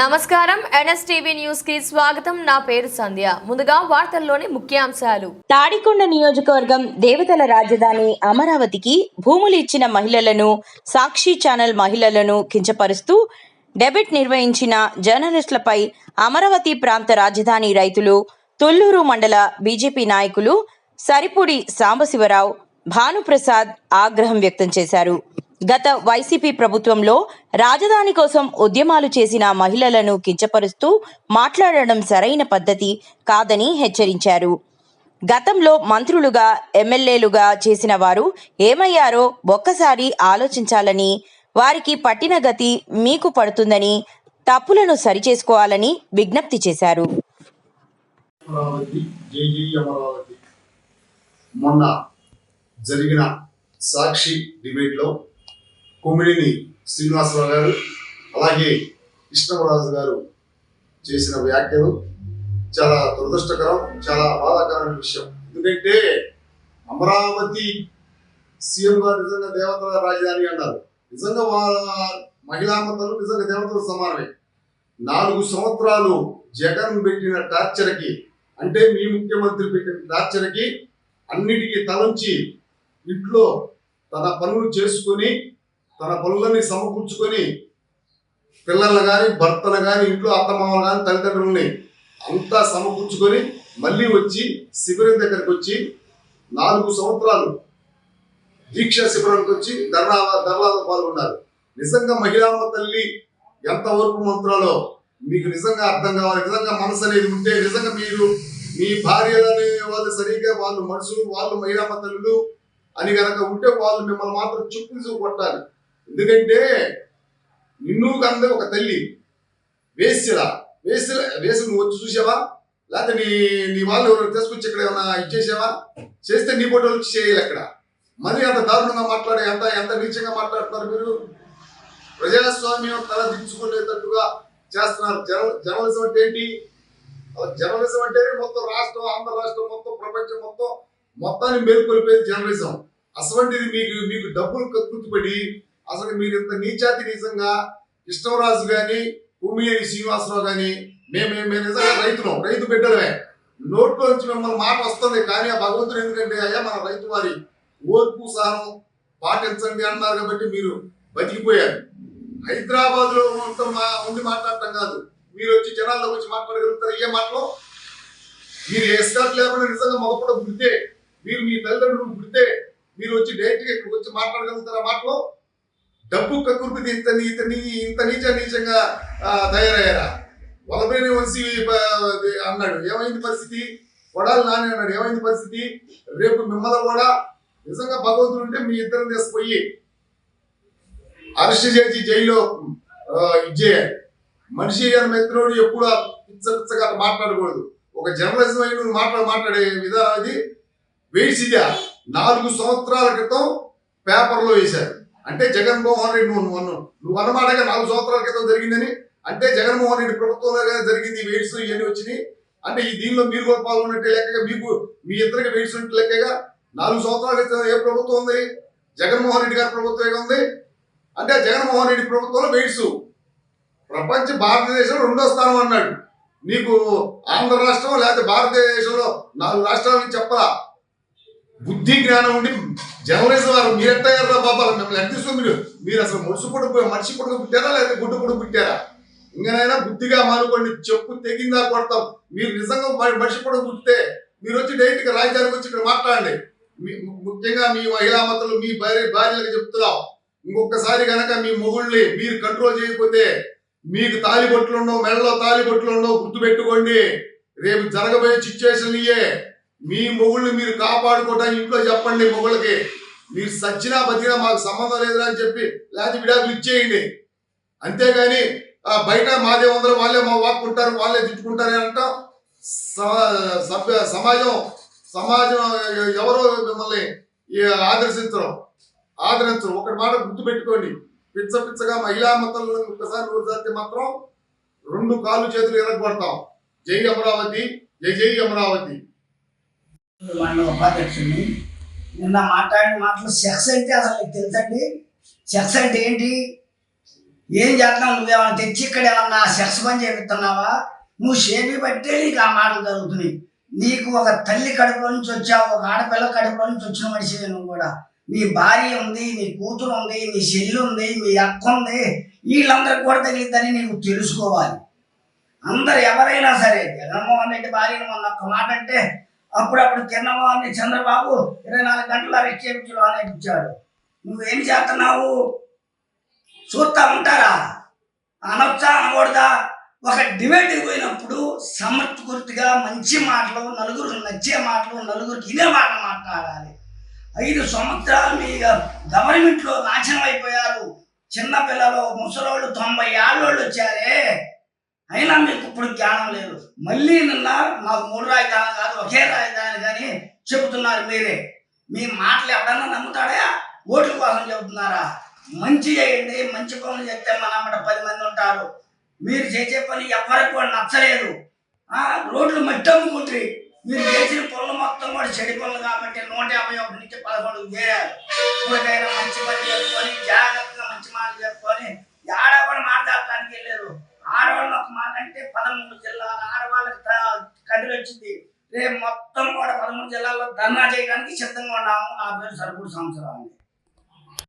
నమస్కారం. ఎన్ఎస్టీవీ న్యూస్కి స్వాగతం. నా పేరు సంధ్య. ముందుగా వార్తల్లోని ముఖ్యాంశాలు. తాడికొండ నియోజకవర్గం దేవతల రాజధాని అమరావతికి భూములు ఇచ్చిన మహిళలను సాక్షి ఛానల్ మహిళలను కించపరుస్తూ డెబిట్ నిర్వహించిన జర్నలిస్టులపై అమరావతి ప్రాంత రాజధాని రైతులు తొల్లూరు మండల బీజేపీ నాయకులు సరిపూడి సాంబశివరావు భానుప్రసాద్ ఆగ్రహం వ్యక్తం చేశారు. గత వైసీపీ ప్రభుత్వంలో రాజధాని కోసం ఉద్యమాలు చేసిన మహిళలను కించపరుస్తూ మాట్లాడడం సరైన పద్ధతి కాదని హెచ్చరించారు. గతంలో మంత్రులుగా ఎమ్మెల్యేలుగా చేసిన వారు ఏమయ్యారో ఒక్కసారి ఆలోచించాలని వారికి పట్టిన గతి మీకు పడుతుందని తప్పులను సరిచేసుకోవాలని విజ్ఞప్తి చేశారు. మొన్న జరిగిన సాక్షి డిబేట్లో కొమ్మిడిని శ్రీనివాసరావు గారు అలాగే కృష్ణరాజు గారు చేసిన వ్యాఖ్యలు చాలా దురదృష్టకరం చాలా బాధాకరమైన విషయం. ఎందుకంటే అమరావతి సీఎం గారు నిజంగా దేవతల రాజధాని అన్నారు. నిజంగా వాళ్ళ మహిళామతలు నిజంగా దేవతలు సమానమే. నాలుగు సంవత్సరాలు జగన్ పెట్టిన టార్చర్కి అంటే మీ ముఖ్యమంత్రి పెట్టిన టార్చర్కి అన్నిటికీ తలంచి ఇంట్లో తన పనులు చేసుకొని తన పనులన్నీ సమకూర్చుకొని పిల్లల్ని కానీ భర్తను కానీ ఇంట్లో అత్తమామలు కానీ తల్లిదండ్రులని అంతా సమకూర్చుకొని మళ్ళీ వచ్చి శిబిరం దగ్గరికి వచ్చి నాలుగు సంవత్సరాలు దీక్ష శిబిరానికి వచ్చి ధర్నా ధర్నాలో పాల్గొన్నారు. నిజంగా మహిళామ్మ తల్లి ఎంతవరకు మంత్రాలో మీకు నిజంగా అర్థం కావాలి? నిజంగా మనసు అనేది ఉంటే నిజంగా మీరు మీ భార్యలనే వాళ్ళు సరిగ్గా వాళ్ళు మనుషులు వాళ్ళు మహిళామ్మ తల్లులు అని గనక ఉంటే వాళ్ళు మిమ్మల్ని మాత్రం చుట్టూ చూపట్టాలి కొట్టాలి. ఎందుకంటే నిన్ను కంద ఒక తల్లి వేసిరా వేసి వేసి నువ్వు వచ్చి చూసావా? లేకపోతే నీ నీ వాళ్ళు ఎవరు తీసుకొచ్చి ఇక్కడ ఏమైనా ఇచ్చేసావా చేస్తే నీ ఫోటోలు వచ్చి చేయాలి అక్కడ. మరి అంత దారుణంగా మాట్లాడే ఎంత ఎంత నీచంగా మాట్లాడుతున్నారు మీరు? ప్రజాస్వామ్యం తల దించుకునేటట్టుగా చేస్తున్నారు. జన జర్నలిజం అంటే ఏంటి? జర్నలిజం అంటే మొత్తం రాష్ట్రం ఆంధ్ర రాష్ట్రం మొత్తం ప్రపంచం మొత్తం మొత్తాన్ని మేల్కొల్పేది జర్నలిజం. అటువంటిది మీకు మీకు డబ్బులు కక్కుతుపడి అసలు మీరు ఇంత నీచాతి నిజంగా కృష్ణరాజు గాని భూమియేని శ్రీనివాసరావు గాని మేము మేము నిజంగా రైతులం రైతు బిడ్డలమే. నోట్లో నుంచి మిమ్మల్ని మాట వస్తుంది కానీ ఆ భగవంతుడు ఎందుకంటే అయ్యా మన రైతు వారి ఓర్పు సహనం పాటించండి అన్నారు కాబట్టి మీరు బతికిపోయారు. హైదరాబాద్లో మా- ఉండి మాట్లాడటం కాదు. మీరు వచ్చి జనాల్లో వచ్చి మాట్లాడగలుగుతారు? ఏ మాటలో? మీరు ఎస్కాట్ లేకుండా నిజంగా మొదపడ గుడితే మీరు మీ తల్లిదండ్రులు గుడితే మీరు వచ్చి డైరెక్ట్గా ఇక్కడికి వచ్చి మాట్లాడగలుగుతారా మాటలో? డబ్బు కక్కుర్పిది ఇతని ఇతని ఇంత నీచ నీచంగా తయారయ్యారా? వలపైన వంశీ అన్నాడు. ఏమైంది పరిస్థితి? వడాలి నాని అన్నాడు. ఏమైంది పరిస్థితి? రేపు మిమ్మల్ని కూడా నిజంగా భగవంతుడు ఉంటే మీ ఇద్దరు తీసుకుపోయి అరెస్ట్ చేసి జైల్లో ఆ, ఇచ్చేయాలి మనిషి అని మిత్రుడు ఎప్పుడు పిచ్చ పిచ్చగా మాట్లాడకూడదు. ఒక జర్నలిజం అయిన మాట్లాడు మాట్లాడ మాట్లాడే విధానం అది. వెయిట్స్ నాలుగు సంవత్సరాల క్రితం పేపర్లో వేశారు. అంటే జగన్మోహన్ రెడ్డి నువ్వు నువ్వు నువ్వు అన్నమాటగా నాలుగు సంవత్సరాల క్రితం జరిగిందని అంటే జగన్మోహన్ రెడ్డి ప్రభుత్వంలో జరిగింది ఈ వెయిట్స్ ఇవన్నీ వచ్చినాయి. అంటే ఈ దీనిలో మీరు కూడా పాల్గొన్నట్టే లెక్కగా మీకు మీ ఇద్దరికి వెయిట్స్ ఉన్నట్టు లెక్కగా నాలుగు సంవత్సరాల క్రితం ఏ ప్రభుత్వం ఉంది? జగన్మోహన్ రెడ్డి గారి ప్రభుత్వం ఉంది? అంటే జగన్మోహన్ రెడ్డి ప్రభుత్వంలో వెయిట్స్. ప్రపంచ భారతదేశంలో రెండో స్థానం అన్నాడు. నీకు ఆంధ్ర రాష్ట్రం లేకపోతే భారతదేశంలో నాలుగు రాష్ట్రాల నుంచి చెప్పరా బుద్ధి జ్ఞానం ఉండి జర్నలిజం వారు మీరెట్టయ్యారా బాబా మిమ్మల్ని ఎంత తీసుకుని మీరు. మీరు అసలు ముడుసు పొడుగు మనిషి పొడుగు పుట్టారా లేదా గుడ్డు పొడుగు పుట్టారా? ఇంకనైనా బుద్ధిగా మానుకోండి చెప్పు తెగిందా కొడతాం. మీరు నిజంగా మనిషి పొడుగు పుట్టితే మీరు వచ్చి డైరెక్ట్గా రాజధానికి వచ్చి ఇక్కడ మాట్లాడండి. మీ- ముఖ్యంగా మీ మహిళా మతలు మీ భార్య భార్యలకు చెప్తున్నాం. ఇంకొకసారి కనుక మీ మొగుళ్ళని మీరు కంట్రోల్ చేయకపోతే మీకు తాలి ఉండవు మెడలో తాలి ఉండవు ఉండవు గుర్తుపెట్టుకోండి. రేపు జరగబోయే సిచ్యువేషన్ ఇయే. మీ మొగుళ్ళని మీరు కాపాడుకోవడానికి ఇంట్లో చెప్పండి మొగుళ్ళకి. మీరు సచ్చినా బతికినా మాకు సంబంధం లేదురా అని చెప్పి లేకపోతే విడాకులు ఇచ్చేయండి. అంతేగాని బయట మాదే ఉందరూ వాళ్ళే మా వాక్కుంటారు వాళ్ళే తిట్టుకుంటారు అని అంటాం. సభ్య సమాజం సమాజం ఎవరో మిమ్మల్ని ఆదర్శించరు ఆదరించరు ఒకటి మాట గుర్తుపెట్టుకోండి. పిచ్చ పిచ్చగా మహిళా మతాలను ఒకసారి నోరు మాత్రం రెండు కాళ్ళు చేతులు ఎరగొడతాం. జై అమరావతి జై జై అమరావతి. మండల ఉపాధ్యక్షుడిని నిన్న మాట్లాడిన మాటలు సెక్స్ అంటే అసలు నీకు తెలుసండి? సెక్స్ అంటే ఏంటి? ఏం చేస్తున్నావు నువ్వేమైనా తెచ్చి ఇక్కడ ఏమన్నా సెక్స్ పని చేపిస్తున్నావా? నువ్వు షేపీ బట్టే నీకు ఆ మాటలు జరుగుతున్నాయి. నీకు ఒక తల్లి కడుపులో నుంచి వచ్చావు ఒక ఆడపిల్ల కడుపులో నుంచి వచ్చిన మనిషివే నువ్వు కూడా. నీ భార్య ఉంది నీ కూతురు ఉంది నీ చెల్లి ఉంది మీ అక్క ఉంది. వీళ్ళందరికీ కూడా తగిలిద్దని నీకు తెలుసుకోవాలి. అందరు ఎవరైనా సరే జగన్మోహన్ రెడ్డి భార్యను మొన్న ఒక మాట అంటే అప్పుడప్పుడు కిరణమోహన్ చంద్రబాబు ఇరవై నాలుగు గంటలు అరెస్ట్ చేయించడం అనేది నువ్వేం చేస్తున్నావు? చూస్తా ఉంటారా? అనొచ్చా అనకూడదా? ఒక డిబేట్కి పోయినప్పుడు సమర్థకృతిగా మంచి మాటలు నలుగురు నచ్చే మాటలు నలుగురికి ఇదే మాట మాట్లాడాలి. ఐదు సంవత్సరాలు మీ గవర్నమెంట్లో నాశనం అయిపోయారు. చిన్నపిల్లలు ముసలోళ్ళు తొంభై ఏళ్ళోళ్ళు వచ్చారే. అయినా మీకు ఇప్పుడు జ్ఞానం లేదు. మళ్ళీ నిన్న నాకు మూడు రాజధానులు కాదు ఒకే రాజధాని కానీ చెబుతున్నారు మీరే. మీ మాటలు ఎవడన్నా నమ్ముతాడా? ఓట్ల కోసం చెబుతున్నారా? మంచి చేయండి మంచి పనులు చేస్తే మన పది మంది ఉంటారు. మీరు చేసే పని ఎవరికి కూడా నచ్చలేదు. రోడ్లు మట్టి మీరు చేసిన పనులు మొత్తం కూడా చెడి పనులు కాబట్టి నూట యాభై ఒకటి నుంచి పదకొండుకు చేరారు. ఇప్పటికైనా మంచి పని చేసుకొని జాగ్రత్తగా మంచి మాటలు చెప్పుకొని ఆడవాళ్ళు మాట్లాడటానికి వెళ్ళారు ఆడవాళ్ళు ఒక మాట అంటే పదమూడు జిల్లాల ఆడవాళ్ళకి త- కదిలి వచ్చింది. రేపు మొత్తం కూడా పదమూడు జిల్లాల్లో ధర్నా చేయడానికి సిద్ధంగా ఉన్నాము. నా పేరు సరుకుడు సంవత్సరం